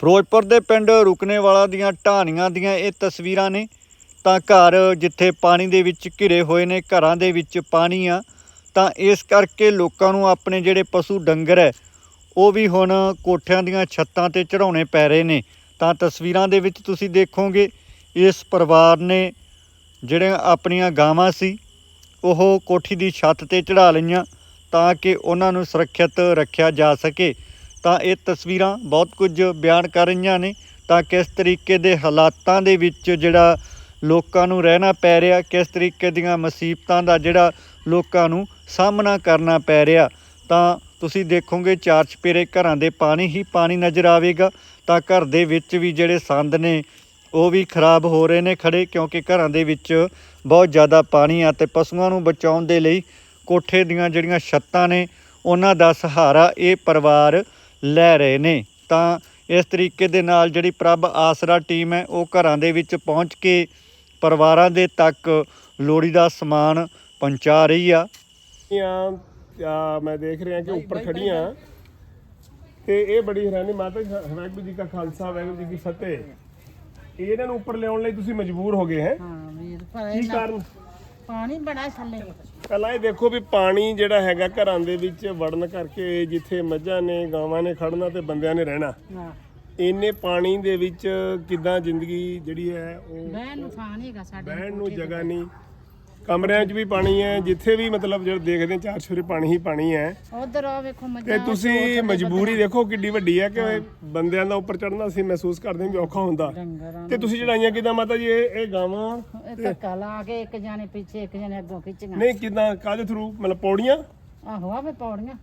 ਫਿਰੋਜ਼ਪੁਰ ਦੇ ਪਿੰਡ ਰੁਕਨੇਵਾਲਾ ਦੀਆਂ ਢਾਣੀਆਂ ਦੀਆਂ ਇਹ ਤਸਵੀਰਾਂ ਨੇ। ਤਾਂ ਘਰ ਜਿੱਥੇ ਪਾਣੀ ਦੇ ਵਿੱਚ ਘਿਰੇ ਹੋਏ ਨੇ, ਘਰਾਂ ਦੇ ਵਿੱਚ ਪਾਣੀ ਆ, ਤਾਂ ਇਸ ਕਰਕੇ ਲੋਕਾਂ ਨੂੰ ਆਪਣੇ ਜਿਹੜੇ ਪਸ਼ੂ ਡੰਗਰ ਹੈ, ਉਹ ਵੀ ਹੁਣ ਕੋਠਿਆਂ ਦੀਆਂ ਛੱਤਾਂ ਤੇ ਚੜਾਉਣੇ ਪੈ ਰਹੇ ਨੇ। ਤਾਂ ਤਸਵੀਰਾਂ ਦੇ ਵਿੱਚ ਤੁਸੀਂ ਦੇਖੋਗੇ, ਇਸ ਪਰਿਵਾਰ ਨੇ ਜਿਹੜੀਆਂ ਆਪਣੀਆਂ ਗਾਵਾਂ ਸੀ, ਉਹ ਕੋਠੀ ਦੀ ਛੱਤ ਤੇ ਚੜਾ ਲਈਆਂ ਤਾਂ ਕਿ ਉਹਨਾਂ ਨੂੰ ਸੁਰੱਖਿਅਤ ਰੱਖਿਆ ਜਾ ਸਕੇ। ਤਾਂ ਇਹ ਤਸਵੀਰਾਂ ਬਹੁਤ ਕੁਝ ਬਿਆਨ ਕਰ ਰਹੀਆਂ ਨੇ ਤਾਂ ਕਿਸ ਤਰੀਕੇ ਦੇ ਹਾਲਾਤਾਂ ਦੇ ਵਿੱਚ ਜਿਹੜਾ ਲੋਕਾਂ ਨੂੰ ਰਹਿਣਾ ਪੈ ਰਿਹਾ, ਕਿਸ ਤਰੀਕੇ ਦੀਆਂ ਮੁਸੀਬਤਾਂ ਦਾ ਜਿਹੜਾ ਲੋਕਾਂ ਨੂੰ ਸਾਹਮਣਾ ਕਰਨਾ ਪੈ ਰਿਹਾ, ਤਾਂ ਤੁਸੀਂ ਦੇਖੋਗੇ ਚਾਰ ਚਪੇਰੇ ਘਰਾਂ ਦੇ ਪਾਣੀ ਹੀ ਪਾਣੀ ਨਜ਼ਰ ਆਵੇਗਾ, ਤਾਂ ਘਰ ਦੇ ਵਿੱਚ ਵੀ ਜਿਹੜੇ ਸੰਦ ਨੇ, ਉਹ ਵੀ ਖਰਾਬ ਹੋ ਰਹੇ ਨੇ ਖੜੇ ਕਿਉਂਕਿ ਘਰਾਂ ਦੇ ਵਿੱਚ ਬਹੁਤ ਜ਼ਿਆਦਾ ਪਾਣੀ ਆ ਤੇ ਪਸ਼ੂਆਂ ਨੂੰ ਬਚਾਉਣ ਦੇ ਲਈ ਕੋਠੇ ਦੀਆਂ ਜਿਹੜੀਆਂ ਛੱਤਾਂ ਨੇ, ਉਹਨਾਂ ਦਾ ਸਹਾਰਾ ਇਹ ਪਰਿਵਾਰ ਲੈ ਰਹੇ ਨੇ। ਤਾਂ ਇਸ ਤਰੀਕੇ ਦੇ ਨਾਲ ਜਿਹੜੀ ਪ੍ਰਭ ਆਸਰਾ ਟੀਮ ਹੈ ਉਹ ਘਰਾਂ ਦੇ ਵਿੱਚ ਪਹੁੰਚ ਕੇ ਪਰਿਵਾਰਾਂ ਦੇ ਤੱਕ ਲੋੜੀ ਦਾ ਸਮਾਨ ਪਹੁੰਚਾ ਰਹੀ ਆ। ਮੈਂ ਦੇਖ ਰਿਹਾ ਕਿ ਉੱਪਰ ਖੜੀਆਂ। ਤੇ ਇਹ ਬੜੀ ਹੈਰਾਨੀ ਮਾਤਾ ਜੀ, ਵਾਹਿਗੁਰੂ ਜੀ ਕਾ ਖਾਲਸਾ ਵਾਹਿਗੁਰੂ ਜੀ ਕੀ ਫਤਿਹ। ਇਹ ਇਹਨਾਂ ਨੂੰ ਉੱਪਰ ਲਿਆਉਣ ਲਈ ਤੁਸੀਂ ਮਜਬੂਰ ਹੋ ਗਏ ਹੈ? ਹਾਂ ਵੀਰ ਪਰ ਕੀ ਇਹ ਕਾਰਨ? ਪਾਣੀ ਬੜਾ ਥੱਲੇ। ਪਹਿਲਾਂ ਇਹ ਦੇਖੋ ਵੀ ਪਾਣੀ ਜਿਹੜਾ ਹੈਗਾ ਘਰਾਂ ਦੇ ਵਿੱਚ ਵੜਨ ਕਰਕੇ ਜਿੱਥੇ ਮੱਝਾਂ ਨੇ ਗਾਵਾਂ ਨੇ ਖੜਨਾ ਤੇ ਬੰਦਿਆਂ ਨੇ ਰਹਿਣਾ। ਹਾਂ। ਇੰਨੇ ਪਾਣੀ ਦੇ ਵਿੱਚ ਕਿਦਾਂ ਜ਼ਿੰਦਗੀ ਜਿਹੜੀ ਹੈ ਉਹ ਬਹਿਣ ਨੂੰ ਥਾਂ ਨਹੀਂ ਹੈਗਾ ਸਾਡੇ ਬਹਿਣ ਨੂੰ ਜਗ੍ਹਾ ਨਹੀਂ। ਕਮਰਿਆਂ 'ਚ ਵੀ ਪਾਣੀ ਹੈ ਜਿੱਥੇ ਵੀ ਮਤਲਬ ਜਿਹੜਾ ਦੇਖਦੇ ਹਾਂ ਚਾਰ ਛੁਰੇ ਪਾਣੀ ਹੀ ਪਾਣੀ ਹੈ। ਉਧਰ ਆ ਵੇਖੋ ਤੇ ਮੱਝਾਂ ਤੁਸੀਂ ਮਜਬੂਰੀ ਦੇਖੋ ਕਿੱਡੀ ਵੱਡੀ ਹੈ ਕਿ ਬੰਦਿਆਂ ਦਾ ਉੱਪਰ ਚੜਨਾ ਅਸੀਂ ਮਹਿਸੂਸ ਕਰਦੇ ਹਾਂ ਵੀ ਔਖਾ ਹੁੰਦਾ। ਡੰਗਰਾਂ ਤੇ ਤੁਸੀਂ ਚੜਾਈਆਂ ਕਿਦਾਂ ਮਾਤਾ ਜੀ? ਇਹ ਇਹ ਗਾਵਾਂ? ਇਹ ਧੱਕਾ ਲਾ ਕੇ ਇੱਕ ਜਾਣੇ ਪਿੱਛੇ ਇੱਕ ਜਾਣੇ ਅੱਗੋਂ ਖਿੱਚੀਆਂ। ਨਹੀਂ ਕਿਦਾਂ? ਕਾਦੇ ਥਰੂ ਮਤਲਬ ਪੌੜੀਆਂ? ਆਹੋ ਆਵੇ ਪੌੜੀਆਂ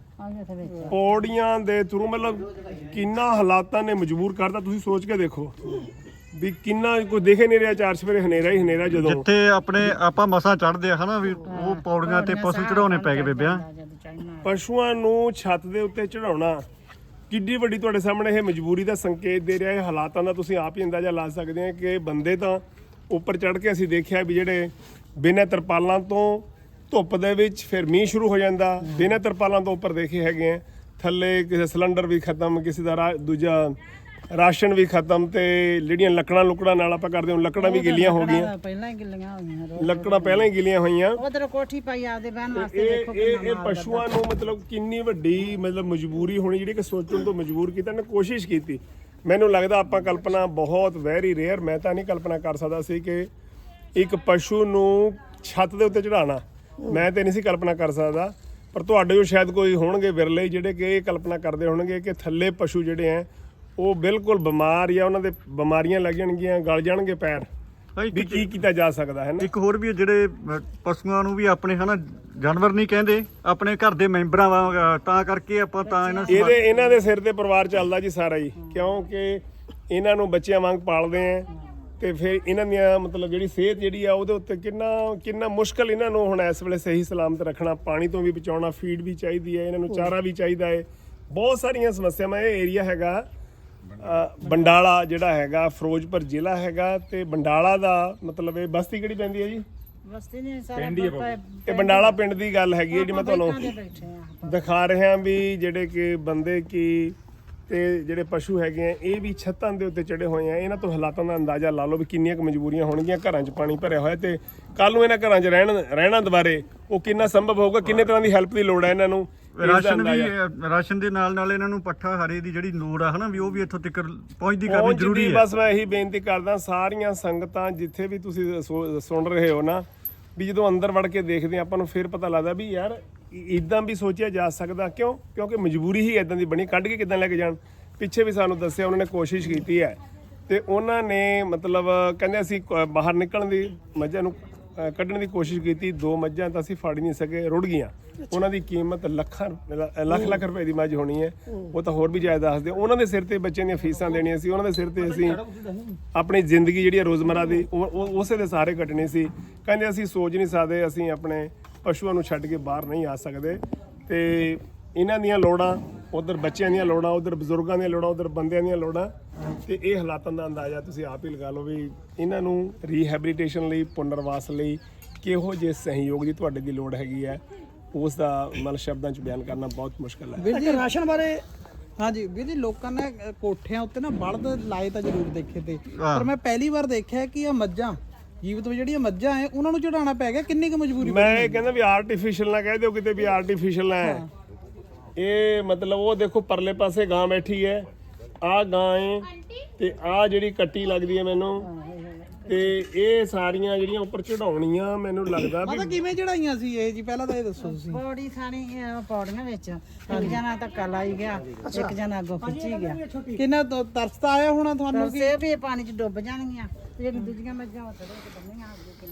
ਵਿੱਚ। ਪੌੜੀਆਂ ਦੇ ਥਰੂ ਮਤਲਬ ਕਿੰਨਾ ਹਾਲਾਤਾਂ ਨੇ ਮਜਬੂਰ ਕਰਤਾ। ਤੁਸੀਂ ਸੋਚ ਕੇ ਦੇਖੋ। ਵੀ ਕਿੰਨਾ ਕੋਈ ਦਿਖ ਨਹੀਂ ਰਿਹਾ ਚਾਰ ਸਵੇਰੇ ਹਨੇਰਾ ਹੀ ਹਨੇਰਾ ਜਦੋਂ। ਜਿੱਥੇ ਆਪਣੇ ਆਪਾਂ ਮਸਾਂ ਚੜਦੇ ਆ ਹਨਾ ਵੀ ਉਹ ਪੌੜੀਆਂ ਤੇ ਪਸ਼ੂ ਚੜਾਉਣੇ ਪੈ ਗਏ ਬੇਬਿਆਂ। ਪਸ਼ੂਆਂ ਨੂੰ ਛੱਤ ਦੇ ਉੱਤੇ ਚੜਾਉਣਾ ਕਿੱਡੀ ਵੱਡੀ ਤੁਹਾਡੇ ਸਾਹਮਣੇ ਇਹ ਮਜਬੂਰੀ ਦਾ ਸੰਕੇਤ ਦੇ ਰਿਹਾ ਹੈ ਹਾਲਾਤਾਂ ਦਾ ਤੁਸੀਂ ਆਪ ਹੀ ਅੰਦਾਜ਼ਾ ਲਾ ਸਕਦੇ ਆ ਕਿ ਬੰਦੇ ਤਾਂ ਉੱਪਰ ਚੜ ਕੇ ਅਸੀਂ ਦੇਖਿਆ ਵੀ ਜਿਹੜੇ ਬਿਨਾਂ ਤਰਪਾਲਾਂ ਤੋਂ ਧੁੱਪ ਦੇ ਵਿੱਚ ਫਿਰ ਮੀਂਹ ਸ਼ੁਰੂ ਹੋ ਜਾਂਦਾ ਬਿਨਾਂ ਤਰਪਾਲਾਂ ਤੋਂ ਉੱਪਰ ਦੇਖੇ ਹੈਗੇ ਆ ਥੱਲੇ ਕਿਸੇ ਸਿਲੰਡਰ ਵੀ ਖਤਮ ਕਿਸੇ ਦਾ ਦੂਜਾ ਰਾਸ਼ਨ ਵੀ ਖਤਮ ਤੇ ਜਿਹੜੀਆਂ ਲੱਕੜਾਂ ਲੁਕੜਾਂ ਨਾਲ ਆਪਾਂ ਕਰਦੇ ਹਾਂ ਲੱਕੜਾਂ ਵੀ ਗਿੱਲੀਆਂ ਹੋ ਗਈਆਂ। ਪਹਿਲਾਂ ਹੀ ਗਿੱਲੀਆਂ ਹੋਈਆਂ ਰੋ ਲੱਕੜਾਂ ਪਹਿਲਾਂ ਹੀ ਗਿੱਲੀਆਂ ਹੋਈਆਂ। ਉਧਰ ਕੋਠੀ ਪਾਈ ਆਪਦੇ ਬਹਿਣ ਵਾਸਤੇ ਇਹ ਵੇਖੋ ਇਹ ਇਹ ਮਾਲ ਪਸ਼ੂਆਂ ਨੂੰ ਮਤਲਬ ਕਿੰਨੀ ਵੱਡੀ ਮਤਲਬ ਮਜਬੂਰੀ ਹੋਣੀ ਜਿਹੜੀ ਕਿ ਸੋਚਣ ਤੋਂ ਮਜਬੂਰ ਕੀਤਾ ਨੇ ਕੋਸ਼ਿਸ਼ ਕੀਤੀ। ਮੈਨੂੰ ਲੱਗਦਾ ਆਪਾਂ ਕਲਪਨਾ ਬਹੁਤ ਵੈਰੀ ਰੇਅਰ ਮੈਂ ਤਾਂ ਨਹੀਂ ਕਲਪਨਾ ਕਰ ਸਕਦਾ ਸੀ ਕਿ ਇੱਕ ਪਸ਼ੂ ਨੂੰ ਛੱਤ ਦੇ ਉੱਤੇ ਚੜਾਉਣਾ ਮੈਂ ਤੇ ਨਹੀਂ ਸੀ ਕਲਪਨਾ ਕਰ ਸਕਦਾ ਪਰ ਤੁਹਾਡੇ ਜੋ ਸ਼ਾਇਦ ਕੋਈ ਹੋਣਗੇ ਵਿਰਲੇ ਜਿਹੜੇ ਕਿ ਇਹ ਕਲਪਨਾ ਕਰਦੇ ਹੋਣਗੇ ਕਿ ਥੱਲੇ ਪਸ਼ੂ ਜਿਹੜੇ ਆ ਉਹ ਬਿਲਕੁਲ ਬਿਮਾਰ ਜਾਂ ਉਹਨਾਂ ਦੇ ਬਿਮਾਰੀਆਂ ਲੱਗ ਜਾਣਗੀਆਂ ਗਲ ਜਾਣਗੇ ਪੈਰ। ਵੀ ਕੀ ਕੀਤਾ ਜਾ ਸਕਦਾ ਹੈ ਨਾ? ਇੱਕ ਹੋਰ ਵੀ ਜਿਹੜੇ ਪਸ਼ੂਆਂ ਨੂੰ ਵੀ ਆਪਣੇ ਹਨਾ ਜਾਨਵਰ ਨਹੀਂ ਕਹਿੰਦੇ ਆਪਣੇ ਘਰ ਦੇ ਮੈਂਬਰਾਂ ਵਾਂਗ ਤਾਂ ਕਰਕੇ ਆਪਾਂ ਤਾਂ ਇਹਨਾਂ ਇਹਦੇ ਇਹਨਾਂ ਦੇ ਸਿਰ ਤੇ ਪਰਿਵਾਰ ਚੱਲਦਾ ਜੀ ਸਾਰਾ ਹੀ ਕਿਉਂਕਿ ਇਹਨਾਂ ਨੂੰ ਬੱਚਿਆਂ ਵਾਂਗ ਪਾਲਦੇ ਆ ਤੇ ਫਿਰ ਇਹਨਾਂ ਦੀਆਂ ਮਤਲਬ ਜਿਹੜੀ ਸਿਹਤ ਜਿਹੜੀ ਆ ਉਹਦੇ ਉੱਤੇ ਕਿੰਨਾ ਕਿੰਨਾ ਮੁਸ਼ਕਲ ਇਹਨਾਂ ਨੂੰ ਹੁਣ ਇਸ ਵੇਲੇ ਸਹੀ ਸਲਾਮਤ ਰੱਖਣਾ ਪਾਣੀ ਤੋਂ ਵੀ ਬਚਾਉਣਾ ਫੀਡ ਵੀ ਚਾਹੀਦੀ ਹੈ ਇਹਨਾਂ ਨੂੰ ਚਾਰਾ ਵੀ ਚਾਹੀਦਾ ਹੈ। ਬਹੁਤ ਸਾਰੀਆਂ ਸਮੱਸਿਆਵਾਂ ਇਹ ਏਰੀਆ ਹੈਗਾ। ਬੰਡਾਲਾ ਜਿਹੜਾ ਹੈਗਾ ਫਿਰੋਜ਼ਪੁਰ ਜ਼ਿਲ੍ਹਾ ਹੈਗਾ ਤੇ ਬੰਡਾਲਾ ਦਾ ਮਤਲਬ ਇਹ ਬਸਤੀ ਕਿਹੜੀ ਪੈਂਦੀ ਹੈ ਜੀ? ਬਸਤੀ ਨੇ ਸਾਰਾ ਇਹ ਬੰਡਾਲਾ ਪਿੰਡ ਦੀ ਗੱਲ ਹੈਗੀ ਹੈ ਜਿਹੜੀ ਮੈਂ ਤੁਹਾਨੂੰ ਦਿਖਾ ਰਹੇ ਹਾਂ ਵੀ ਜਿਹੜੇ ਕਿ ਬੰਦੇ ਕੀ ਤੇ ਜਿਹੜੇ ਪਸ਼ੂ ਹੈਗੇ ਆ ਇਹ ਵੀ ਛੱਤਾਂ ਦੇ ਉੱਤੇ ਚੜੇ ਹੋਏ ਆ। ਇਹਨਾਂ ਤੋਂ ਹਾਲਾਤਾਂ ਦਾ ਅੰਦਾਜ਼ਾ ਲਾ ਲਓ ਵੀ ਕਿੰਨੀਆਂ ਕੁ ਮਜਬੂਰੀਆਂ ਹੋਣਗੀਆਂ ਘਰਾਂ 'ਚ ਪਾਣੀ ਭਰਿਆ ਹੋਇਆ ਤੇ ਕੱਲ ਨੂੰ ਇਹਨਾਂ ਘਰਾਂ 'ਚ ਰਹਿਣ ਰਹਿਣਾ ਦੁਬਾਰੇ ਉਹ ਕਿੰਨਾ ਸੰਭਵ ਹੋਊਗਾ ਕਿੰਨੇ ਤਰ੍ਹਾਂ ਦੀ ਹੈਲਪ ਦੀ ਲੋੜ ਹੈ ਇਹਨਾਂ ਨੂੰ? ਰਾਸ਼ਨ ਵੀ ਰਾਸ਼ਨ ਦੇ ਨਾਲ ਨਾਲ ਇਹਨਾਂ ਨੂੰ ਪੱਠਾ ਹਰੇ ਦੀ ਜਿਹੜੀ ਲੋੜ ਆ ਹਨਾ ਵੀ ਉਹ ਵੀ ਇੱਥੋਂ ਤੱਕ ਪਹੁੰਚਦੀ ਕਰਨੀ ਪਹੁੰਚਦੀ ਜ਼ਰੂਰੀ ਹੈ ਬਸ ਮੈਂ ਇਹੀ ਬੇਨਤੀ ਕਰਦਾ ਸਾਰੀਆਂ ਸੰਗਤਾਂ ਜਿੱਥੇ ਵੀ ਤੁਸੀਂ ਸੋ- ਸੁਣ ਰਹੇ ਹੋ ਨਾ ਵੀ ਜਦੋਂ ਅੰਦਰ ਵੜ ਕੇ ਦੇਖਦੇ ਹਾਂ ਆਪਾਂ ਨੂੰ ਫਿਰ ਪਤਾ ਲੱਗਦਾ ਵੀ ਯਾਰ ਇਦਾਂ ਵੀ ਸੋਚਿਆ ਜਾ ਸਕਦਾ ਕਿਉਂ? ਕਿਉਂਕਿ ਮਜਬੂਰੀ ਹੀ ਇਦਾਂ ਦੀ ਬਣੀ ਕੱਢ ਕੇ ਕਿਦਾਂ ਲੈ ਕੇ ਜਾਣ? ਪਿੱਛੇ ਵੀ ਸਾਨੂੰ ਦੱਸਿਆ ਉਹਨਾਂ ਨੇ ਕੋਸ਼ਿਸ਼ ਕੀਤੀ ਹੈ। ਤੇ ਉਹਨਾਂ ਨੇ ਮਤਲਬ ਕਹਿੰਦੇ ਅਸੀਂ ਕ- ਬਾਹਰ ਨਿਕਲਣ ਦੀ ਮੱਝਾਂ ਨੂੰ ਕੱਢਣ ਦੀ ਕੋਸ਼ਿਸ਼ ਕੀਤੀ ਦੋ ਮੱਝਾਂ ਤਾਂ ਅਸੀਂ ਫੜ ਨਹੀਂ ਸਕੇ ਰੁੜ ਗਈਆਂ। ਉਹਨਾਂ ਦੀ ਕੀਮਤ ਲੱਖਾਂ ਲੱਖ ਲੱਖ ਰੁਪਏ ਦੀ ਮੱਝ ਹੋਣੀ ਹੈ। ਉਹ ਤਾਂ ਹੋਰ ਵੀ ਜ਼ਿਆਦਾ ਦੱਸਦੇ। ਉਹਨਾਂ ਦੇ ਸਿਰ ਤੇ ਬੱਚਿਆਂ ਦੀਆਂ ਫੀਸਾਂ ਦੇਣੀਆਂ ਸੀ ਉਹਨਾਂ ਦੇ ਸਿਰ ਤੇ ਅਸੀਂ ਆਪਣੀ ਜ਼ਿੰਦਗੀ ਜਿਹੜੀ ਹੈ ਰੋਜ਼ਮਰਾ ਦੀ ਉਹ- ਉਸੇ ਦੇ ਸਾਰੇ ਕੱਟਣੇ ਸੀ। ਕਹਿੰਦੇ ਅਸੀਂ ਸੋਚ ਨਹੀਂ ਸਕਦੇ ਅਸੀਂ ਆਪਣੇ ਪਸ਼ੂਆਂ ਨੂੰ ਛੱਡ ਕੇ ਬਾਹਰ ਨਹੀਂ ਆ ਸਕਦੇ। ਤੇ ਇਹਨਾਂ ਦੀਆਂ ਲੋੜਾਂ ਉਧਰ ਬੱਚਿਆਂ ਦੀਆਂ ਲੋੜਾਂ ਉਧਰ ਬਜ਼ੁਰਗਾਂ ਦੀਆਂ ਲੋੜਾਂ ਉਧਰ ਬੰਦਿਆਂ ਦੀਆਂ ਲੋੜਾਂ। ਤੇ ਇਹ ਹਾਲਾਤਾਂ ਦਾ ਅੰਦਾਜ਼ਾ ਤੁਸੀਂ ਆਪ ਹੀ ਲਗਾ ਲਓ ਵੀ ਇਹਨਾਂ ਨੂੰ ਰੀਹੈਬਿਲਿਟੇਸ਼ਨ ਲਈ ਪੁਨਰਵਾਸ ਲਈ ਕਿਹੋ ਜਿਹੇ ਸਹਿਯੋਗ ਦੀ ਤੁਹਾਡੇ ਦੀ ਲੋੜ ਹੈਗੀ ਹੈ ਉਸ ਦਾ ਮਨ ਸ਼ਬਦਾਂ ਚ ਬਿਆਨ ਕਰਨਾ ਬਹੁਤ ਮੁਸ਼ਕਲ ਹੈ। ਵੀਰ ਜੀ ਰਾਸ਼ਨ ਬਾਰੇ ਹਾਂਜੀ ਵੀਰ ਜੀ ਲੋਕਾਂ ਨੇ ਕੋਠਿਆਂ ਉੱਤੇ ਨਾ ਬਲਦ ਲਾਏ ਤਾਂ ਜ਼ਰੂਰ ਦੇਖੇ ਤੇ। ਪਰ ਮੈਂ ਪਹਿਲੀ ਵਾਰ ਦੇਖਿਆ ਕਿ ਇਹ ਮੱਝਾਂ ਜੀਵਤ ਜਿਹੜੀਆਂ ਮੱਝਾਂ ਐ ਉਹਨਾਂ ਨੂੰ ਚੜਾਉਣਾ ਪੈ ਗਿਆ ਕਿੰਨੀ ਕੁ ਮਜਬੂਰੀ ਮੈਂ ਇਹ ਕਹਿੰਦਾ ਵੀ ਆਰਟੀਫੀਸ਼ੀਅਲ ਨਾ ਕਹਿ ਦਿਓ ਕਿਤੇ ਵੀ ਆਰਟੀਫੀਸ਼ੀਅਲ ਹੈ। ਇਹ ਮਤਲਬ ਉਹ ਦੇਖੋ ਪਰਲੇ ਪਾਸੇ ਗਾਂ ਬੈਠੀ ਹੈ। ਆ ਗਾਂ ਹੈ ਤੇ ਆ ਜਿਹੜੀ ਕੱਟੀ ਲੱਗਦੀ ਹੈ ਮੈਨੂੰ। ਤੇ ਇਹ ਸਾਰੀਆਂ ਜਿਹੜੀਆਂ ਉੱਪਰ ਚੜਾਉਣੀਆਂ ਮੈਨੂੰ ਲੱਗਦਾ ਵੀ ਮਾਤਾ ਕਿਵੇਂ ਚੜਾਈਆਂ ਸੀ ਇਹ ਜੀ? ਪਹਿਲਾਂ ਤਾਂ ਇਹ ਦੱਸੋ ਤੁਸੀਂ। ਪੌੜੀ ਸਾਣੀ ਪੌੜੀਆਂ ਵਿੱਚ। ਇੱਕ ਜਣਾ ਧੱਕਾ ਲਾਈ ਗਿਆ ਇੱਕ ਜਣਾ ਅੱਗੋਂ ਖਿੱਚੀ ਗਿਆ। ਕਿੰਨਾ ਤਰਸ ਤਾਂ ਆਇਆ ਹੋਣਾ ਤੁਹਾਨੂੰ ਕਿ ਸੇ ਵੀ ਇਹ ਪਾਣੀ 'ਚ ਡੁੱਬ ਜਾਣਗੀਆਂ। ਤੇ ਜਿਹੜੀ ਦੂਜੀਆਂ ਮੱਝਾਂ ਉੱਥੇ ਰੋਕ ਬੰਨੀਆਂ ਅੱਗੇ ਕੇ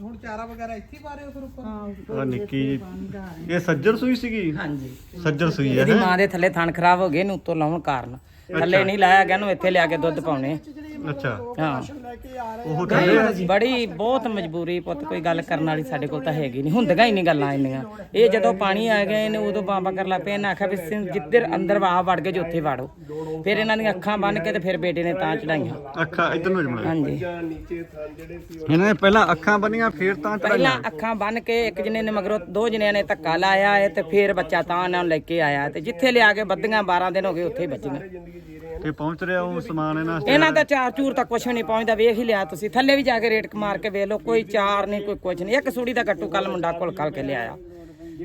ਹੁਣ ਚਾਰਾ ਵਗੈਰਾ ਇੱਥੇ ਹੀ ਪਾ ਰਹੇ ਹੋ ਫਿਰ ਉੱਪਰ? ਆ ਨਿੱਕੀ ਇਹ ਸੱਜਰ ਸੂਈ ਸੀਗੀ? ਹਾਂਜੀ। ਸੱਜਰ ਸੂਈ ਹੈ ਇਹਦੀ ਹੈਂ? ਮਾਂ ਦੇ ਥੱਲੇ ਥਣ ਖਰਾਬ ਹੋ ਗਏ ਨੂੰ ਉੱਤੋਂ ਲਾਉਣ ਕਾਰਨ। ਥੱਲੇ ਨਹੀਂ ਲਾਇਆ ਗਿਆ ਨੂੰ ਇੱਥੇ ਲਿਆ ਕੇ ਦੁੱਧ ਪਾਉਣੇ ਅੱਛਾ। ਹਾਂ। ਉਹ ਥੱਲੇ ਬੜੀ ਬਹੁਤ ਮਜਬੂਰੀ ਪੁੱਤ ਕੋਈ ਗੱਲ ਕਰਨ ਵਾਲੀ ਸਾਡੇ ਕੋਲ ਤਾਂ ਹੈਗੀ ਨਹੀਂ। ਹੁੰਦੀਆਂ ਹੀ ਨਹੀਂ ਗੱਲਾਂ ਇੰਨੀਆਂ। ਇਹ ਜਦੋਂ ਪਾਣੀ ਆ ਗਿਆ ਇਹਨੇ ਉਦੋਂ ਬਾਂਬਾ ਕਰ ਲਾ ਪਿਆ ਇਹਨਾਂ ਆਖਿਆ ਵੀ ਜਿੱਧਰ ਅੰਦਰ ਵਾ ਵੜ ਗਏ ਜੋ ਉੱਥੇ ਵਾੜੋ। ਫਿਰ ਇਹਨਾਂ ਦੀਆਂ ਅੱਖਾਂ ਬੰਨ ਕੇ ਤੇ ਫਿਰ ਬੇਟੇ ਨੇ ਤਾਂ ਚੜਾਈਆਂ। ਅੱਖਾਂ ਇਧਰ ਨੂੰ ਜਮਣਾ ਹਾਂਜੀ। ਨੀਚੇ ਥਾਂ ਜਿਹੜੇ ਸੀ ਇਹਨਾਂ ਨੇ ਪਹਿਲਾਂ ਅੱਖਾਂ ਬੰਨੀਆਂ ਫਿਰ ਤਾਂ ਪਹਿਲਾਂ ਅੱਖਾਂ ਬੰਨ ਕੇ ਇੱਕ ਜਣੇ ਨੇ ਮਗਰੋਂ ਦੋ ਜਣਿਆਂ ਨੇ ਧੱਕਾ ਲਾਇਆ ਹੈ ਤੇ ਫਿਰ ਬੱਚਾ ਤਾਂ ਉਹਨਾਂ ਨੂੰ ਲੈ ਕੇ ਆਇਆ ਤੇ ਜਿੱਥੇ ਲਿਆ ਕੇ ਬੱਦੀਆਂ 12 ਦਿਨ ਹੋ ਗਏ ਉੱਥੇ ਹੀ ਬੱਜੀਆਂ ਤੇ ਪਹੁੰਚ ਰਿਹਾ ਉਹ ਸਮਾਨ ਇਹਨਾਂ ਇਹਨਾਂ ਦਾ ਚਾਰ ਚੂਰ ਤੱਕ ਕੁਛ ਨਹੀਂ ਪਹੁੰਚਦਾ ਵੇਖ ਹੀ ਲਿਆ ਤੁਸੀਂ। ਥੱਲੇ ਵੀ ਜਾ ਕੇ ਰੇਟ ਮਾਰ ਕੇ ਵੇਖ ਲਓ ਕੋਈ ਚਾਰ ਨਹੀਂ ਕੋਈ ਕੁਛ ਨਹੀਂ। ਇੱਕ ਸੂੜੀ ਦਾ ਗੱਟੂ ਕੱਲ ਮੁੰਡਾ ਕੋਲ ਕੱਲ ਕੇ ਲਿਆਇਆ।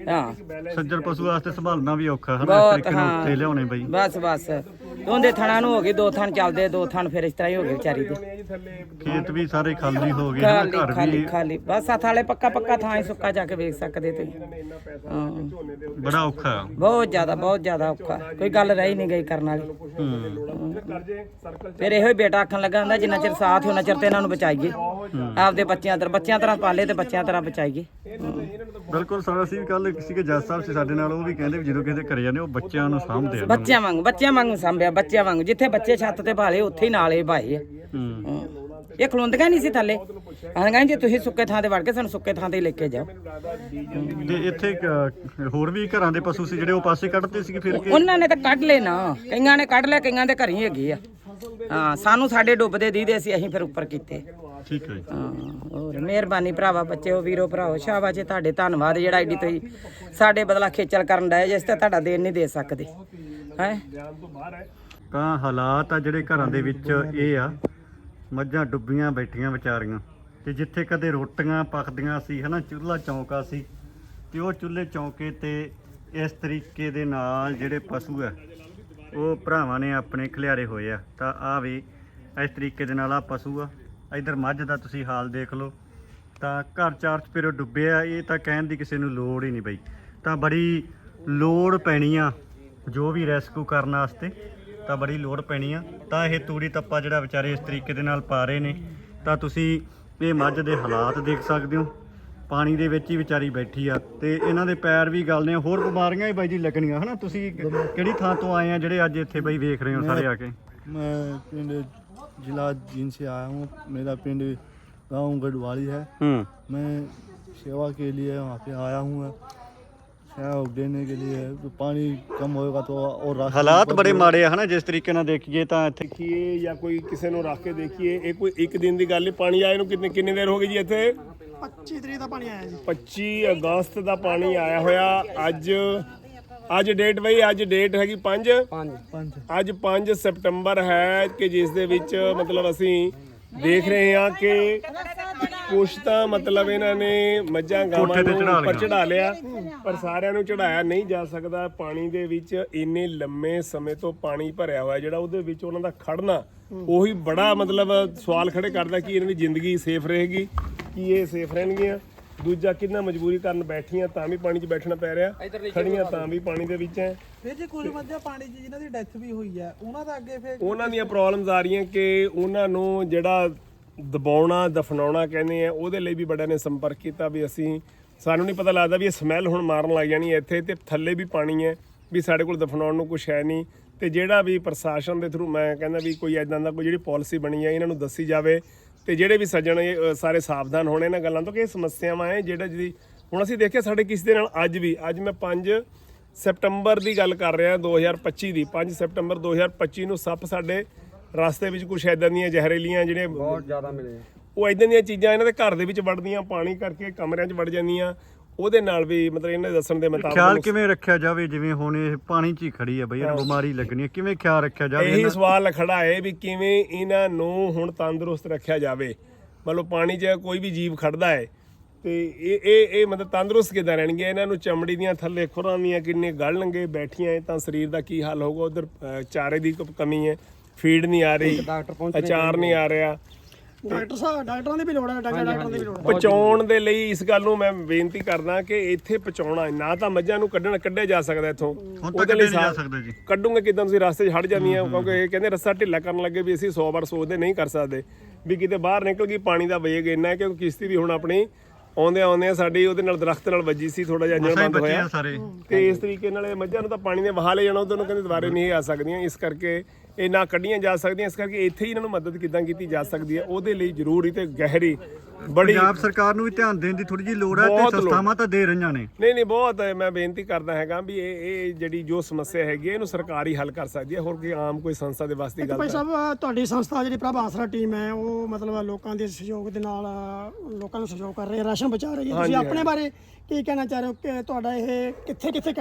ਹਾਂ। ਸੱਜਰ ਪਸ਼ੂ ਵਾਸਤੇ ਸੰਭਾਲਣਾ ਵੀ ਔਖਾ ਹੈ ਨਾ ਇਸ ਬਹੁਤ ਤਰੀਕੇ ਨਾਲ ਉੱਤੇ ਹਾਂ। ਲਿਆਉਣੇ ਬਈ। ਬਸ ਬਸ। ਉਹਦੇ ਥਣਾ ਨੂੰ ਹੋ ਗਏ ਦੋ ਥਣ ਚੱਲਦੇ ਦੋ ਥਣ ਫਿਰ ਇਸ ਤਰ੍ਹਾਂ ਹੀ ਹੋ ਗਏ ਵਿਚਾਰੀ ਦੇ। ਖੇਤ ਵੀ ਸਾਰੇ ਖਾਲੀ ਹੋ ਗਏ ਹਨਾ, ਖਾਲੀ ਘਰ ਖਾਲੀ ਵੀ ਖਾਲੀ ਬਸ ਆ ਥਾਲੇ ਪੱਕਾ ਪੱਕਾ ਥਾਂ ਹੀ ਸੁੱਕਾ ਜਾ ਕੇ ਵੇਖ ਸਕਦੇ ਤੁਸੀਂ। ਹਾਂ। ਬੜਾ ਔਖਾ। ਬਹੁਤ ਜ਼ਿਆਦਾ ਬਹੁਤ ਜ਼ਿਆਦਾ ਔਖਾ। ਕੋਈ ਗੱਲ ਰਹੀ ਨਹੀਂ ਗਈ ਕਰਨ ਵਾਲੀ। ਫਿਰ ਇਹੋ ਹੀ ਬੇਟਾ ਆਖਣ ਲੱਗਾ ਹੁੰਦਾ ਜਿੰਨਾ ਚਿਰ ਸਾਥ ਉਹਨਾਂ ਚਿਰ ਤੇ ਇਹਨਾਂ ਨੂੰ ਬਚਾਈਏ। ਆਪਦੇ ਬੱਚਿਆਂ ਤਰ੍ਹਾਂ ਬੱਚਿਆਂ ਤਰ੍ਹਾਂ ਪਾਲੇ ਤੇ ਬੱਚਿਆਂ ਤਰ੍ਹਾਂ ਬਚਾਈਏ। ਬਿਲਕੁਲ ਸਰ ਵੀ ਕੱਲ ਕਿਸੇ ਕੇ ਜੱਜ ਸਾਹਿਬ ਸੀ ਸਾਡੇ ਨਾਲ ਉਹ ਵੀ ਕਹਿੰਦੇ ਵੀ ਜਦੋਂ ਕਿਸੇ ਦੇ ਘਰੇ ਜਾਂਦੇ ਉਹ ਬੱਚਿਆਂ ਨੂੰ ਸਾਂਭਦੇ ਆ। ਬੱਚਿਆਂ ਵਾਂਗ ਬੱਚਿਆਂ ਵਾਂਗ ਸੰਭਿਆ ਬੱਚਿਆਂ ਵਾਂਗ ਜਿੱਥੇ ਬੱਚੇ ਛੱਤ ਤੇ ਭਾਲੇ ਉੱਥੇ ਹੀ ਨਾਲੇ ਭਾਏ ਆ। ਹੂੰ। ਇਹ ਖਲੋਂਦੀਆਂ ਨਹੀਂ ਸੀ ਥੱਲੇ। ਆਂਗਾ ਜੇ ਤੁਸੀਂ ਸੁੱਕੇ ਥਾਂ ਤੇ ਵੜ ਕੇ ਸਾਨੂੰ ਸੁੱਕੇ ਥਾਂ ਤੇ ਹੀ ਲੈ ਕੇ ਜਾਓ। ਤੇ ਇੱਥੇ ਹੋਰ ਵੀ ਘਰਾਂ ਦੇ ਪਸ਼ੂ ਸੀ ਜਿਹੜੇ ਉਹ ਪਾਸੇ ਕੱਢਦੇ ਸੀਗੇ ਫਿਰ ਕੇ? ਉਹਨਾਂ ਨੇ ਤਾਂ ਕੱਢ ਲਏ ਨਾ। ਕਈਆਂ ਨੇ ਕੱਢ ਲਿਆ ਕਈਆਂ ਦੇ ਘਰ ਹੀ ਹੈਗੇ ਆ। ਹਾਂ ਸਾਨੂੰ ਸਾਡੇ ਡੁੱਬਦੇ ਦੀਦੇ ਸੀ ਅਸੀਂ ਫਿਰ ਉੱਪਰ ਕੀਤੇ। ਠੀਕ ਹੈ ਜੀ। ਹਾਂ ਹੋਰ ਮਿਹਰਬਾਨੀ ਭਰਾਵਾ ਬੱਚਿਓ ਵੀਰੋ ਭਰਾਓ ਸ਼ਾਬਾਸ਼ ਏ ਤੁਹਾਡੇ ਧੰਨਵਾਦ ਜਿਹੜਾ ਏਡੀ ਤੁਸੀਂ ਸਾਡੇ ਬਦਲਾ ਖੇਚਲ ਕਰਨ ਡਏ ਜਿਸ ਤੇ ਤੁਹਾਡਾ ਦੇਣ ਨਹੀਂ ਦੇ ਸਕਦੇ। ਹੈ? ਤਾਂ ਹਾਲਾਤ ਆ ਜਿਹੜੇ ਘਰਾਂ ਦੇ ਵਿੱਚ ਇਹ ਆ। ਮੱਝਾਂ ਡੁੱਬੀਆਂ ਬੈਠੀਆਂ ਵਿਚਾਰੀਆਂ। ਤੇ ਜਿੱਥੇ ਕਦੇ ਰੋਟੀਆਂ ਪੱਕਦੀਆਂ ਸੀ, ਹਨਾ, ਚੁੱਲ੍ਹਾ ਚੌਂਕਾ ਸੀ, ਤੇ ਉਹ ਚੁੱਲ੍ਹੇ ਚੌਂਕੇ ਤੇ ਇਸ ਤਰੀਕੇ ਦੇ ਨਾਲ ਜਿਹੜੇ ਪਸ਼ੂ ਆ, ਉਹ ਭਰਾਵਾਂ ਨੇ ਆਪਣੇ ਖਿਲਾਰੇ ਹੋਏ ਆ। ਤਾਂ ਆ ਵੀ ਇਸ ਤਰੀਕੇ ਦੇ ਨਾਲ ਆ ਪਸ਼ੂ ਆ। ਇਧਰ ਮੱਝ ਦਾ ਤੁਸੀਂ ਹਾਲ ਦੇਖ ਲਓ। ਤਾਂ ਘਰ ਚਾਰ ਚਪੇਰੋ ਡੁੱਬੇ ਆ, ਇਹ ਤਾਂ ਕਹਿਣ ਦੀ ਕਿਸੇ ਨੂੰ ਲੋੜ ਹੀ ਨਹੀਂ ਬਈ। ਤਾਂ ਬੜੀ ਲੋੜ ਪੈਣੀ ਆ ਜੋ ਵੀ ਰੈਸਕਿਊ ਕਰਨ ਵਾਸਤੇ। ਤਾਂ ਬੜੀ ਲੋੜ ਪੈਣੀ ਆ ਤਾਂ ਇਹ ਤੂੜੀ ਤੱਪਾ ਜਿਹੜਾ ਵਿਚਾਰੇ ਇਸ ਤਰੀਕੇ ਦੇ ਨਾਲ ਪਾ ਰਹੇ ਨੇ ਤਾਂ ਤੁਸੀਂ ਇਹ ਮੱਝ ਦੇ ਹਾਲਾਤ ਦੇਖ ਸਕਦੇ ਹੋ ਪਾਣੀ ਦੇ ਵਿੱਚ ਹੀ ਵਿਚਾਰੀ ਬੈਠੀ ਆ ਤੇ ਇਹਨਾਂ ਦੇ ਪੈਰ ਵੀ ਗਲਨੇ ਆ ਹੋਰ ਬਿਮਾਰੀਆਂ ਵੀ ਬਾਈ ਜੀ ਲੱਗਣੀਆਂ ਹਨਾ ਤੁਸੀਂ ਕਿਹੜੀ ਥਾਂ ਤੋਂ ਆਏ ਆ ਜਿਹੜੇ ਅੱਜ ਇੱਥੇ ਬਈ ਵੇਖ ਰਹੇ ਹੋ ਸਾਰੇ ਆ ਕੇ मैं पिंड जिला जींद से आया हूँ मेरा पिंड गांव गढ़वाली है ਹੂੰ मैं सेवा के लिए वहाँ पे आया हूँ सेवा देने के लिए तो पानी कम होएगा तो और राशन ਹਾਲਾਤ ਬੜੇ ਮਾੜੇ ਆ ਹਨਾ ਜਿਸ ਤਰੀਕੇ ਨਾਲ ਦੇਖੀਏ ਤਾਂ ਇੱਥੇ ਦੇਖੀਏ ਜਾਂ ਕੋਈ ਕਿਸੇ ਨੂੰ ਰੱਖ ਕੇ ਦੇਖੀਏ ਇਹ ਕੋਈ ਇੱਕ ਦਿਨ ਦੀ ਗੱਲ ਨਹੀਂ ਪਾਣੀ ਆਏ ਨੂੰ ਕਿੰਨੇ ਕਿੰਨੇ ਦੇਰ ਹੋ ਗਈ ਜੀ ਇੱਥੇ 25 ਤਰੀਕ ਦਾ ਪਾਣੀ ਆਇਆ ਜੀ 25 ਅਗਸਤ ਦਾ ਪਾਣੀ ਆਇਆ ਹੋਇਆ ਅੱਜ ਅੱਜ ਡੇਟ ਬਈ ਅੱਜ ਡੇਟ ਹੈਗੀ 5 पंच ਅੱਜ 5 ਸਤੰਬਰ ਹੈ ਕਿ ਜਿਸ ਦੇ ਵਿੱਚ ਮਤਲਬ ਅਸੀਂ ਦੇਖ ਰਹੇ ਹਾਂ ਕਿ ਕੁਛ ਤਾਂ ਮਤਲਬ ਇਹਨਾਂ ਨੇ ਮੱਝਾਂ ਗਾਵਾਂ ਨੂੰ ਉੱਪਰ। ਚੜਾ ਲਿਆ ਪਰ ਸਾਰਿਆਂ ਨੂੰ ਚੜਾਇਆ ਨਹੀਂ ਜਾ ਸਕਦਾ। ਪਾਣੀ ਦੇ ਵਿੱਚ ਇੰਨੇ ਲੰਮੇ ਸਮੇਂ ਤੋਂ ਪਾਣੀ ਭਰਿਆ ਹੋਇਆ ਜਿਹੜਾ ਉਹਦੇ ਵਿੱਚ ਉਹਨਾਂ ਦਾ ਖੜਨਾ ਉਹੀ ਬੜਾ ਮਤਲਬ ਸਵਾਲ ਖੜੇ ਕਰਦਾ ਕਿ ਇਹਨਾਂ ਦੀ ਜ਼ਿੰਦਗੀ ਸੇਫ ਰਹੇਗੀ ਕੀ ਇਹ ਸੇਫ ਰਹਿਣਗੀਆਂ। ਦੂਜਾ ਕਿੰਨਾ ਮਜਬੂਰੀ ਕਾਰਨ ਬੈਠੀਆਂ ਤਾਂ ਵੀ ਪਾਣੀ 'ਚ ਬੈਠਣਾ ਪੈ ਰਿਹਾ। ਖੜੀਆਂ ਤਾਂ ਵੀ ਪਾਣੀ ਦੇ ਵਿੱਚ ਹੈ ਫਿਰ ਜੇ ਕੁਝ ਮੱਝਾਂ ਪਾਣੀ 'ਚ ਜਿਨ੍ਹਾਂ ਦੀ ਡੈਥ ਵੀ ਹੋਈ ਹੈ ਉਹਨਾਂ ਦਾ ਅੱਗੇ ਫਿਰ ਉਹਨਾਂ ਦੀਆਂ ਪ੍ਰੋਬਲਮਸ ਆ ਰਹੀਆਂ ਕਿ ਉਹਨਾਂ ਨੂੰ ਜਿਹੜਾ ਦਬਾਉਣਾ ਦਫਨਾਉਣਾ ਕਹਿੰਦੇ ਆ ਉਹਦੇ ਲਈ ਵੀ ਬੜਿਆਂ ਨੇ ਸੰਪਰਕ ਕੀਤਾ ਵੀ ਅਸੀਂ ਸਾਨੂੰ ਨਹੀਂ ਪਤਾ ਲੱਗਦਾ ਵੀ ਇਹ ਸਮੈਲ ਹੁਣ ਮਾਰਨ ਲੱਗ ਜਾਣੀ ਹੈ ਇੱਥੇ ਤੇ ਥੱਲੇ ਵੀ ਪਾਣੀ ਹੈ ਵੀ ਸਾਡੇ ਕੋਲ ਦਫਨਾਉਣ ਨੂੰ ਕੁਝ ਹੈ ਨਹੀਂ ਤੇ ਜਿਹੜਾ ਵੀ ਪ੍ਰਸ਼ਾਸਨ ਦੇ ਥਰੂ ਮੈਂ ਕਹਿੰਦਾ ਵੀ ਕੋਈ ਐਦਾਂ ਦਾ ਕੋਈ ਜਿਹੜੀ ਪਾਲਿਸੀ ਬਣੀ ਹੈ ਇਹਨਾਂ ਨੂੰ ਦੱਸੀ ਜਾਵੇ ਤੇ ਜਿਹੜੇ ਵੀ ਸੱਜਣ ਇਹ, ਸਾਰੇ ਸਾਵਧਾਨ ਹੋਣੇ ਇਹਨਾਂ ਗੱਲਾਂ ਤੋਂ ਕਿ ਇਹ ਸਮੱਸਿਆਵਾਂ ਹੈ ਜਿਹੜਾ ਜਿਹਦੀ ਹੁਣ ਅਸੀਂ ਦੇਖਿਆ ਸਾਡੇ ਕਿਸ ਦੇ ਨਾਲ ਅੱਜ ਵੀ ਅੱਜ ਮੈਂ 5 ਸੈਪਟੰਬਰ ਦੀ ਗੱਲ ਕਰ ਰਿਹਾ 2025 ਦੀ 5 ਸਪਟੰਬਰ 2025 ਨੂੰ ਸੱਪ ਸਾਡੇ ਰਸਤੇ ਵਿੱਚ ਕੁਝ ਐਦਾਂ ਦੀਆਂ ਜ਼ਹਿਰੀਲੀਆਂ ਜਿਹੜੇ ਬਹੁਤ ਜ਼ਿਆਦਾ ਮਿਲੇ ਉਹ ਐਦਾਂ ਦੀਆਂ ਚੀਜ਼ਾਂ ਇਹਨਾਂ ਦੇ ਘਰ ਦੇ ਵਿੱਚ ਵੜਦੀਆਂ ਪਾਣੀ ਕਰਕੇ ਕਮਰਿਆਂ 'ਚ ਵੜ ਜਾਂਦੀਆਂ। ਉਹਦੇ ਨਾਲ ਵੀ ਮਤਲਬ ਇਹਨਾਂ ਦੇ ਦੱਸਣ ਦੇ ਮੁਤਾਬਕ ਖਿਆਲ ਕਿਵੇਂ ਰੱਖਿਆ ਜਾਵੇ? ਜਿਵੇਂ ਹੁਣ ਇਹ ਪਾਣੀ 'ਚ ਹੀ ਖੜੀ ਹੈ ਬਈ ਇਹਨੂੰ ਬਿਮਾਰੀ ਲੱਗਣੀ ਹੈ ਕਿਵੇਂ ਖਿਆਲ ਰੱਖਿਆ ਜਾਵੇ ਇਹੀ ਸਵਾਲ ਖੜਾ ਹੈ ਵੀ ਕਿਵੇਂ ਇਹਨਾਂ ਨੂੰ ਹੁਣ ਤੰਦਰੁਸਤ ਰੱਖਿਆ ਜਾਵੇ। ਮਤਲਬ ਪਾਣੀ 'ਚ ਕੋਈ ਵੀ ਜੀਵ ਖੜਦਾ ਹੈ ਤੇ ਇਹ ਇਹ ਇਹ ਮਤਲਬ ਤੰਦਰੁਸਤ ਕਿੱਦਾਂ ਰਹਿਣਗੇ ਇਹਨਾਂ ਨੂੰ ਚਮੜੀ ਦੀਆਂ ਥੱਲੇ ਖੁਰਾਂ ਦੀਆਂ ਕਿੰਨੇ ਗਲਣਗੇ ਬੈਠੀਆਂ ਤਾਂ ਸਰੀਰ ਦਾ ਕੀ ਹਾਲ ਹੋਊਗਾ? ਉਧਰ ਚਾਰੇ ਦੀ ਕਮੀ ਹੈ। ਫੀਡ ਨਹੀਂ ਆ ਰਹੀ ਅਚਾਰ ਨਹੀਂ ਆ ਰਿਹਾ। ਡਾਕਟਰ ਸਾਹਿਬ ਡਾਕਟਰਾਂ ਦੀ ਵੀ ਲੋੜ ਹੈ ਡਾਕਟਰ ਡਾਕਟਰਾਂ ਦੀ ਵੀ ਲੋੜ ਹੈ। ਪਚਾਉਣ ਦੇ ਲਈ ਇਸ ਗੱਲ ਨੂੰ ਮੈਂ ਬੇਨਤੀ ਕਰਦਾ ਕਿ ਇੱਥੇ ਪਚਾਉਣਾ ਹੈ। ਨਾ ਤਾਂ ਮੱਝਾਂ ਨੂੰ ਕੱਢਣ ਕੱਢਿਆ ਜਾ ਸਕਦਾ ਇੱਥੋਂ। ਉਹਦੇ ਲਈ ਨਹੀਂ ਜਾ ਸਕਦਾ ਜੀ। ਕੱਢੂਗੇ ਕਿਦਾਂ ਤੁਸੀਂ? ਰਸਤੇ 'ਚ ਹਟ ਜਾਂਦੀਆਂ ਕਿਉਂਕਿ ਇਹ ਕਹਿੰਦੇ ਰਸਤਾ ਢਿੱਲਾ ਕਰਨ ਲੱਗੇ ਵੀ ਅਸੀਂ 100 ਵਾਰ ਸੋਚਦੇ ਨਹੀਂ ਕਰ ਸਕਦੇ। ਵੀ ਕਿਤੇ ਬਾਹਰ ਨਿਕਲ ਗਈ ਪਾਣੀ ਦਾ ਵੇਗ ਇੰਨਾ ਹੈ ਕਿ ਕਿਸ਼ਤੀ ਵੀ ਹੁਣ ਆਪਣੀ ਆਉਂਦੇ ਆਉਂਦੇ ਸਾਡੀ ਉਹਦੇ ਨਾਲ ਦਰਖਤ ਨਾਲ ਵੱਜੀ ਸੀ ਥੋੜਾ ਜਿਹਾ ਇੰਜਣ ਬੰਦ ਹੋਇਆ। ਤੇ ਇਸ ਤਰੀਕੇ ਨਾਲ ਇਹ ਮੱਝਾਂ ਨੂੰ ਤਾਂ ਪਾਣੀ ਨੇ ਵਹਾ ਲੈ ਜਾਣਾ ਨੂੰ ਕਹਿੰਦੇ ਦੁਬਾਰੇ ਨਹੀਂ ਆ ਸਕਦੀਆਂ। ਇਸ ਕਰਕੇ ਇਹ ਨਾ ਕੱਢੀਆਂ ਜਾ ਸਕਦੀਆਂ ਇਸ ਕਰਕੇ ਇੱਥੇ ਹੀ ਇਹਨਾਂ ਨੂੰ ਮਦਦ ਕਿਦਾਂ ਕੀਤੀ ਜਾ ਸਕਦੀ ਹੈ ਉਹਦੇ ਲਈ ਜ਼ਰੂਰੀ ਤੇ ਗਹਿਰੀ ਬੜੀ ਪੰਜਾਬ ਸਰਕਾਰ ਨੂੰ ਵੀ ਧਿਆਨ ਦੇਣ ਦੀ ਥੋੜੀ ਜਿਹੀ ਲੋੜ ਹੈ ਤੇ ਬਹੁਤ ਲੋੜ। ਸੰਸਥਾਵਾਂ ਤਾਂ ਦੇ ਰਹੀਆਂ ਨੇ। ਨਹੀਂ ਨਹੀਂ ਬਹੁਤ ਹੈ, ਮੈਂ ਬੇਨਤੀ ਕਰਦਾ ਹੈਗਾ ਵੀ ਇਹ ਇਹ ਜਿਹੜੀ ਜੋ ਸਮੱਸਿਆ ਹੈਗੀ ਹੈ ਇਹਨੂੰ ਸਰਕਾਰ ਹੀ ਹੱਲ ਕਰ ਸਕਦੀ ਹੈ। ਹੋਰ ਕੋਈ ਆਮ ਕੋਈ ਸੰਸਥਾ ਦੇ ਵਾਸਤੇ ਗੱਲ ਭਾਈ ਤਾਂ? ਸਾਹਿਬ ਤੁਹਾਡੀ ਸੰਸਥਾ ਜਿਹੜੀ ਪ੍ਰਭ ਆਸਰਾ ਟੀਮ ਹੈ ਉਹ ਮਤਲਬ ਲੋਕਾਂ ਦੇ ਸਹਿਯੋਗ ਦੇ ਨਾਲ ਲੋਕਾਂ ਨੂੰ ਸਹਿਯੋਗ ਕਰ ਰਹੀ ਹੈ ਰਾਸ਼ਨ ਪਹੁੰਚਾ ਰਹੀ ਹੈ। ਤੁਸੀਂ ਆਪਣੇ ਬਾਰੇ ਕੀ ਕਹਿਣਾ ਚਾਹ ਰਹੇ ਹੋ ਕਿ ਤੁਹਾਡਾ ਇਹ ਕਿੱਥੇ ਕਿੱਥੇ